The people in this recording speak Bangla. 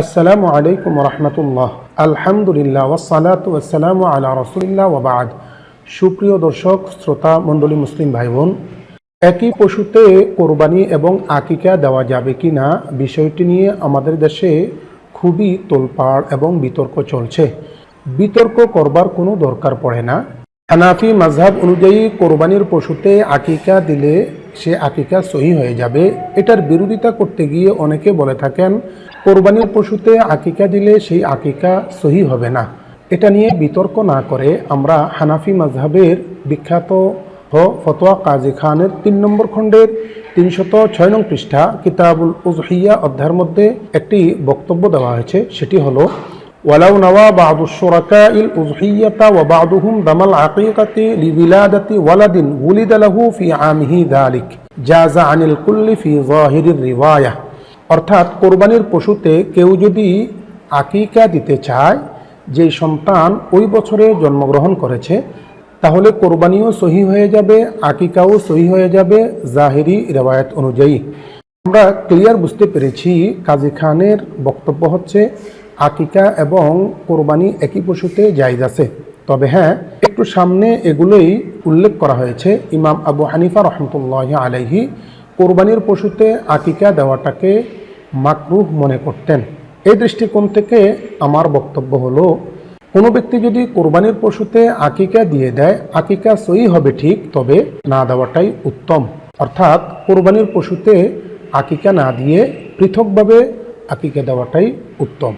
আসসালামু আলাইকুম রহমতুল্লাহ। আলহামদুলিল্লাহ ওসালাত ওয়াসালাম আলা রসুলিল্লাহ ওবাদ সুপ্রিয় দর্শক, শ্রোতা, মণ্ডলী, মুসলিম ভাই বোন একই পশুতে কোরবানি এবং আকিকা দেওয়া যাবে কি না বিষয়টি নিয়ে আমাদের দেশে খুবই তোলপাড় এবং বিতর্ক চলছে। বিতর্ক করবার কোনো দরকার পড়ে না। হানাফি মাঝহাব অনুযায়ী কোরবানির পশুতে আকিকা দিলে সে আকিকা সহি হয়ে যাবে। এটার বিরোধিতা করতে গিয়ে অনেকে বলে থাকেন কোরবানির পশুতে আকিকা দিলে সেই আকিকা সহি হবে না। এটা নিয়ে বিতর্ক না করে আমরা হানাফি মাজহাবের বিখ্যাত হ ফতোয়া কাজী খানের তিন নম্বর খণ্ডের তিনশত ছয় নং পৃষ্ঠা কিতাবুল উজহিয়া অধ্যায়ের মধ্যে একটি বক্তব্য দেওয়া হয়েছে, সেটি হল, ওয়ালাউ নওয়া বাদু ইল উজহিয়াতা ওয়া বাদুহুম দামাল আকিকাতি লিবিলাদাতি ওয়ালাদিন উলিদালাহু ফি আমিহি দালিক। জাজা আনিল কুল্লি ফি জাহিরির রিওয়ায়া। অর্থাৎ কোরবানির পশুতে কেউ যদি আকিকা দিতে চায়, যে সন্তান ওই বছরে জন্মগ্রহণ করেছে, তাহলে কোরবানিও সহি হয়ে যাবে, আকিকাও সহি হয়ে যাবে, জাহেরি রেওয়ায়ত অনুযায়ী। আমরা ক্লিয়ার বুঝতে পেরেছি কাজী খানের বক্তব্য হচ্ছে, আকিকা এবং কোরবানি একই পশুতে জায়জ আছে। তবে হ্যাঁ একটু সামনে এগুলোই উল্লেখ করা হয়েছে, ইমাম আবু হানিফা রহমতুল্লাহ আলাইহি, কোরবানির পশুতে আকিকা দেওয়াটাকে মাকরুহ মনে করতেন। এই দৃষ্টিকোণ থেকে আমার বক্তব্য হলো, কোনো ব্যক্তি যদি কোরবানির পশুতে আকিকা দিয়ে দেয়, আকিকা সই হবে ঠিক, তবে না দেওয়াটাই উত্তম। অর্থাৎ কোরবানির পশুতে আকিকা না দিয়ে পৃথকভাবে আকিকা দেওয়াটাই উত্তম।